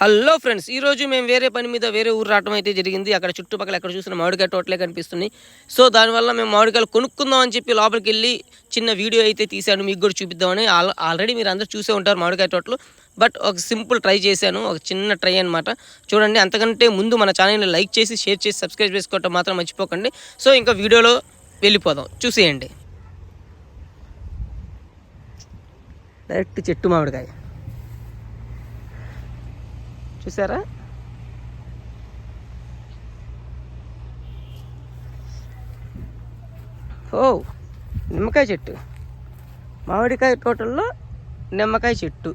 Hello friends ఈరోజు మేము వేరే పని మీద వేరే ఊరు రావడం అయితే జరిగింది. అక్కడ చుట్టుపక్కల ఎక్కడ చూసిన మామిడికాయ తోటలే కనిపిస్తున్నాయి సో దానివల్ల మేము మామిడికాయలు కొనుక్కుందాం అని చెప్పి లోపలికి వెళ్ళి చిన్న వీడియో అయితే తీశాను. మీకు కూడా చూపిద్దామని. ఆల్ ఆల్రెడీ మీరు అందరూ చూసే ఉంటారు మామిడికాయ తోటలు. బట్ ఒక సింపుల్ ట్రై చేశాను. ఒక చిన్న ట్రై అనమాట చూడండి అంతకంటే ముందు మన ఛానల్ని లైక్ చేసి షేర్ చేసి సబ్స్క్రైబ్ చేసుకోవటం మాత్రం మర్చిపోకండి. సో ఇంకా వీడియోలో వెళ్ళిపోదాం. చూసేయండి. డైరెక్ట్ చెట్టు మామిడికాయ. చూసారా? ఓ నిమ్మకాయ చెట్టు. మామిడికాయ తోటల్లో నిమ్మకాయ చెట్టు.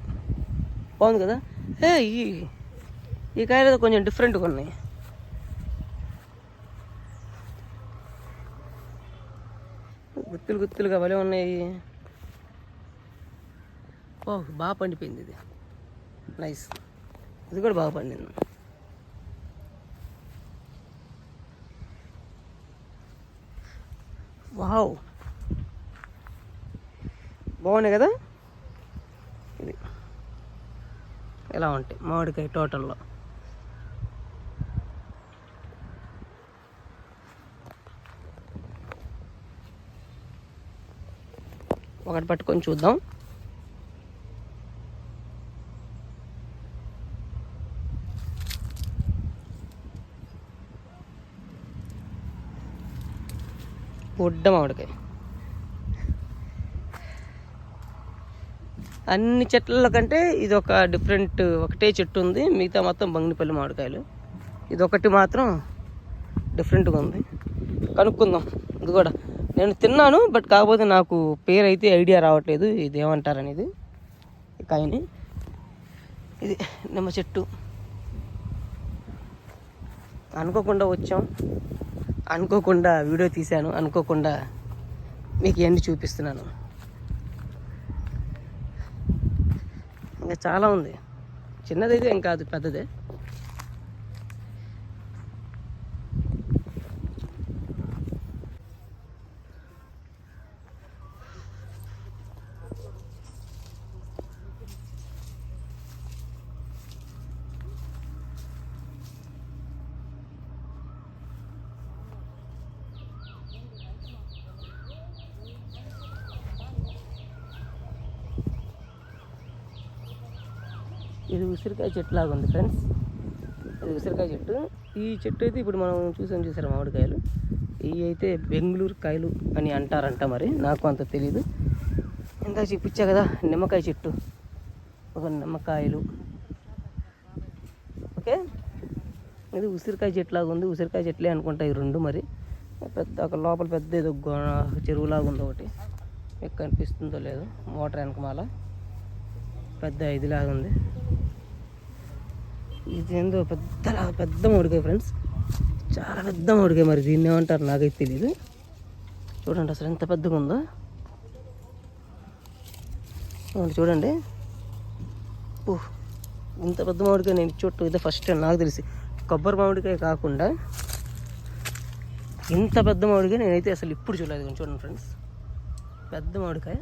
బాగుంది కదా? ఏ ఈ ఈ కాయలు కొంచెం డిఫరెంట్గా ఉన్నాయి. గుత్తులు గుత్తులుగా భలే ఉన్నాయి. ఓ బాగా పండిపోయింది ఇది. నైస్ ఇది కూడా బాగా పండింది. వావ్. బాగున్నాయి కదా? ఇది. ఎలా ఉంటాయి? మామిడికాయ టోటల్లో ఒకటి పట్టుకొని చూద్దాం. బుడ్డ మామిడికాయ అన్ని చెట్ల కంటే ఇది ఒక డిఫరెంట్ ఒకటే చెట్టు ఉంది. మిగతా మొత్తం బంగినపల్లి మామిడికాయలు. ఇది ఒకటి మాత్రం డిఫరెంట్గా ఉంది. కనుక్కుందాం. ఇది కూడా. నేను తిన్నాను బట్ కాకపోతే నాకు పేరు అయితే ఐడియా రావట్లేదు. ఇది ఏమంటారు అనేది ఈ కాయని. ఇది నిమ్మ చెట్టు. అనుకోకుండా వచ్చాం. అనుకోకుండా వీడియో తీశాను. అనుకోకుండా మీకు ఎండి చూపిస్తున్నాను. ఇంకా చాలా ఉంది. చిన్నదైతే ఏం కాదు పెద్దదే. ఇది ఉసిరికాయ చెట్టు లాగా ఉంది ఫ్రెండ్స్. ఇది ఉసిరికాయ చెట్టు. ఈ చెట్టు అయితే ఇప్పుడు మనం చూసాం చూసారు మామిడికాయలు? ఇవి అయితే బెంగళూరు కాయలు అని అంటారంట మరి. నాకు అంత తెలియదు ఇంత చూపించా కదా నిమ్మకాయ చెట్టు. ఒక నిమ్మకాయలు. ఓకే? ఇది ఉసిరికాయ చెట్టు లాగా ఉంది. ఉసిరికాయ చెట్లే అనుకుంటా ఈ రెండు మరి. పెద్ద ఒక లోపల పెద్ద ఏదో చెరువులాగా ఉంది ఒకటి. మీకు కనిపిస్తుందో లేదో మోటార్ వెనకమాల పెద్ద ఇదిలాగా ఉంది. ఇది ఏందో పెద్ద పెద్ద మామిడికాయ ఫ్రెండ్స్ చాలా పెద్ద మామిడికాయ మరి దీన్ని ఏమంటారు నాకైతే తెలియదు చూడండి అసలు ఎంత పెద్దగా ఉందో. చూడండి ఓహ్ ఇంత పెద్ద మామిడికాయ నేను చుట్టూ ఇదే ఫస్ట్ టైం నాకు తెలిసి. కొబ్బరి మామిడికాయ కాకుండా ఇంత పెద్ద మామిడికాయ నేనైతే అసలు ఇప్పుడు చూడలేదు. చూడండి ఫ్రెండ్స్ పెద్ద మామిడికాయ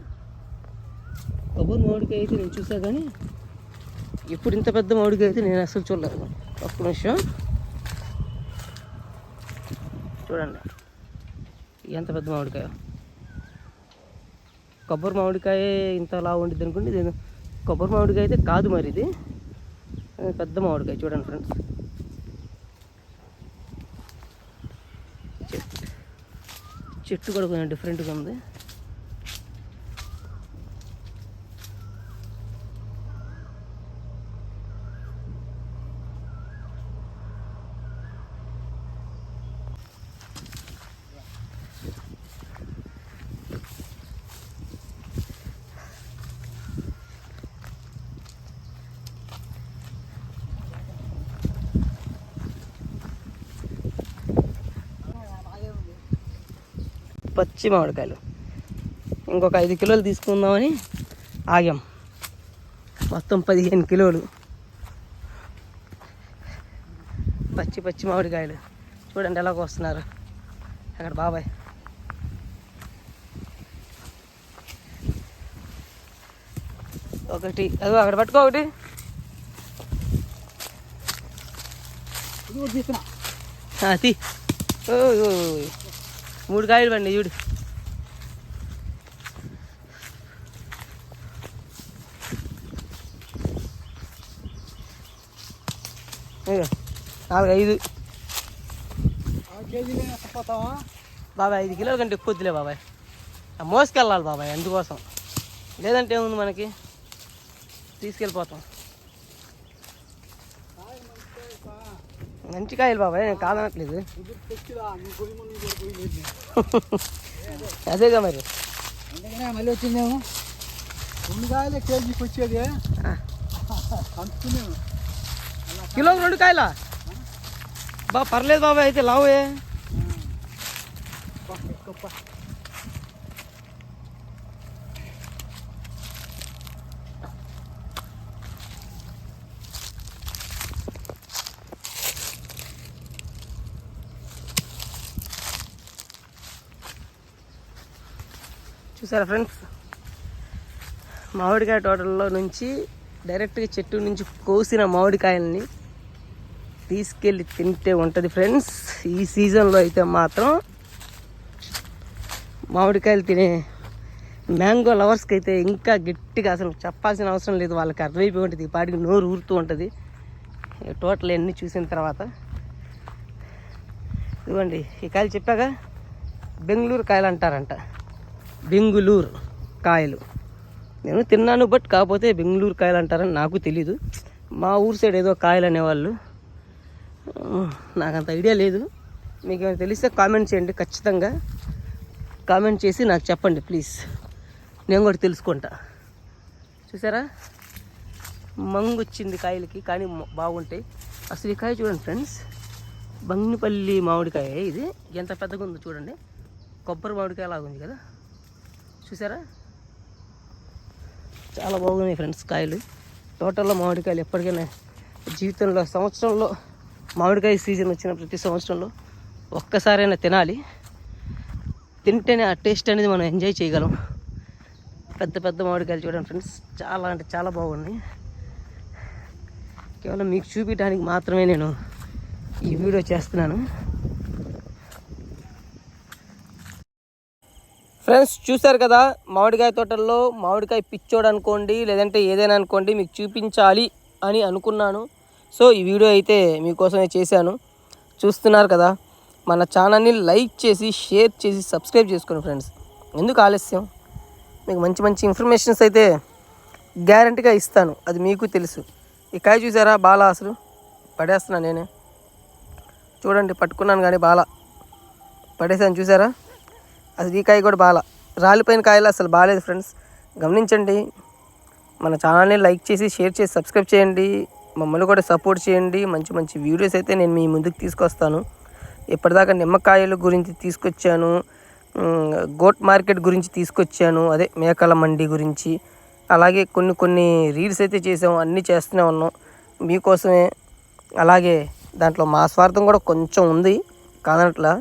కొబ్బరి మామిడికాయ అయితే నేను చూసా కానీ ఇప్పుడు ఇంత పెద్ద మామిడికాయ అయితే నేను అసలు చూడలేదు. ఒక్క నిమిషం. చూడండి. ఎంత పెద్ద మామిడికాయ? కొబ్బరి మామిడికాయ ఇంతలా ఉండిద్ది అనుకోండి ఇది కొబ్బరి మామిడికాయ అయితే కాదు మరి ఇది. పెద్ద మామిడికాయ చూడండి ఫ్రెండ్స్. చెట్టు. కూడా కొంచెం డిఫరెంట్గా ఉంది. పచ్చి మామిడికాయలు. ఇంకొక ఐదు కిలోలు తీసుకుందామని ఆగాం. మొత్తం పదిహేను కిలోలు. పచ్చి పచ్చి మామిడికాయలు. చూడండి ఎలా వస్తున్నారు అక్కడ బాబాయ్. ఒకటి అదో అక్కడ పట్టుకో ఒకటి. ఓ, ఓ. మూడు కాయలు పండి చూడు. నాలుగు ఐదు పోతావా బాబాయ్ ఐదు కిలోల కంటే ఎక్కువ వద్దులే బాబాయ్. మోసుకెళ్ళాలి బాబాయ్ అందుకోసం. లేదంటే ఏముంది మనకి? తీసుకెళ్ళిపోతాం. మంచి కాయలు బాబాయ్ నేను కాదనట్లేదు ఇది తెచ్చిరా నువ్వు గురి ముందు కూడా పోయి లేదు అదేగా మరి అందుకనే మళ్ళీ వచ్చిందేమో రెండు కాయలే కేజీకి వచ్చేది ఆ, అంటున్నాను కిలోకి రెండు కాయలా బా పర్లేదు బాబాయ్ అయితే లావే చూసారా ఫ్రెండ్స్? మామిడికాయ తోటల్లో నుంచి డైరెక్ట్గా చెట్టు నుంచి కోసిన మామిడికాయల్ని తీసుకెళ్ళి తింటే ఉంటుంది ఫ్రెండ్స్. ఈ సీజన్లో అయితే మాత్రం మామిడికాయలు తినే మ్యాంగో లవర్స్కి అయితే ఇంకా గట్టిగా అసలు చెప్పాల్సిన అవసరం లేదు. వాళ్ళకి అర్థమైపోయి ఉంటుంది. ఈ పాటికి నోరు ఊరుతూ ఉంటుంది. టోటల్ అన్నీ చూసిన తర్వాత ఇదిగోండి ఈ కాయలు చెప్పాగా? బెంగళూరు కాయలు అంటారంట. బెంగుళూరు కాయలు. నేను తిన్నాను బట్ కాకపోతే బెంగళూరు కాయలు అంటారని నాకు తెలీదు. మా ఊరు సైడ్ ఏదో కాయలు అనేవాళ్ళు. నాకంత నాకు అంత ఐడియా లేదు. మీకు ఏమైనా తెలిస్తే కామెంట్ చేయండి ఖచ్చితంగా. కామెంట్ చేసి నాకు చెప్పండి ప్లీజ్. నేను కూడా తెలుసుకుంటా. చూసారా? మంగు వచ్చింది కాయలకి కానీ బాగుంటాయి. అసలు ఈ కాయ చూడండి ఫ్రెండ్స్. బంగినపల్లి మామిడికాయ ఇది. ఎంత పెద్దగా ఉందో చూడండి. కొబ్బరి మామిడికాయ లాగా ఉంది కదా. చూసారా? చాలా బాగున్నాయి ఫ్రెండ్స్ కాయలు. తోటల్లో మామిడికాయలు ఎప్పటికైనా జీవితంలో సంవత్సరంలో మామిడికాయ సీజన్ వచ్చిన ప్రతి సంవత్సరంలో ఒక్కసారైనా తినాలి. తింటేనే ఆ టేస్ట్ అనేది మనం ఎంజాయ్ చేయగలం. పెద్ద పెద్ద మామిడికాయలు చూడండి ఫ్రెండ్స్. చాలా అంటే చాలా బాగున్నాయి. కేవలం మీకు చూపించడానికి మాత్రమే నేను ఈ వీడియో చేస్తున్నాను. ఫ్రెండ్స్ చూశారు కదా మామిడికాయ తోటల్లో మామిడికాయ పిచ్చోడు అనుకోండి లేదంటే ఏదైనా అనుకోండి మీకు చూపించాలి అని అనుకున్నాను. సో ఈ వీడియో అయితే మీకోసమే చేశాను. చూస్తున్నారు కదా మన ఛానల్ని లైక్ చేసి షేర్ చేసి సబ్స్క్రైబ్ చేసుకోండి ఫ్రెండ్స్. ఎందుకు ఆలస్యం? మీకు మంచి మంచి ఇన్ఫర్మేషన్స్ అయితే గ్యారంటీగా ఇస్తాను. అది మీకు తెలుసు. ఈ కాయ చూసారా బాల అసలు? పడేస్తున్నా నేనే. చూడండి పట్టుకున్నాను కానీ బాల. పడేసాను చూసారా? అసలు ఈ కాయ కూడా బాల రాలిపోయిన కాయలు అసలు బాగాలేదు ఫ్రెండ్స్. గమనించండి. మన ఛానల్ని లైక్ చేసి షేర్ చేసి సబ్స్క్రైబ్ చేయండి. మమ్మల్ని కూడా సపోర్ట్ చేయండి. మంచి మంచి వీడియోస్ అయితే నేను మీ ముందుకు తీసుకొస్తాను. ఇప్పటిదాకా నిమ్మకాయల గురించి తీసుకొచ్చాను. గోట్ మార్కెట్ గురించి తీసుకొచ్చాను. అదే మేకల మండి గురించి. అలాగే కొన్ని కొన్ని రీల్స్ అయితే చేసాము అన్నీ చేస్తూనే ఉన్నాం. మీకోసమే. అలాగే దాంట్లో మా స్వార్థం కూడా కొంచెం ఉంది. కాదనట్లా.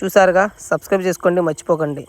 చూసారుగా? సబ్స్క్రైబ్ చేసుకోండి మర్చిపోకండి.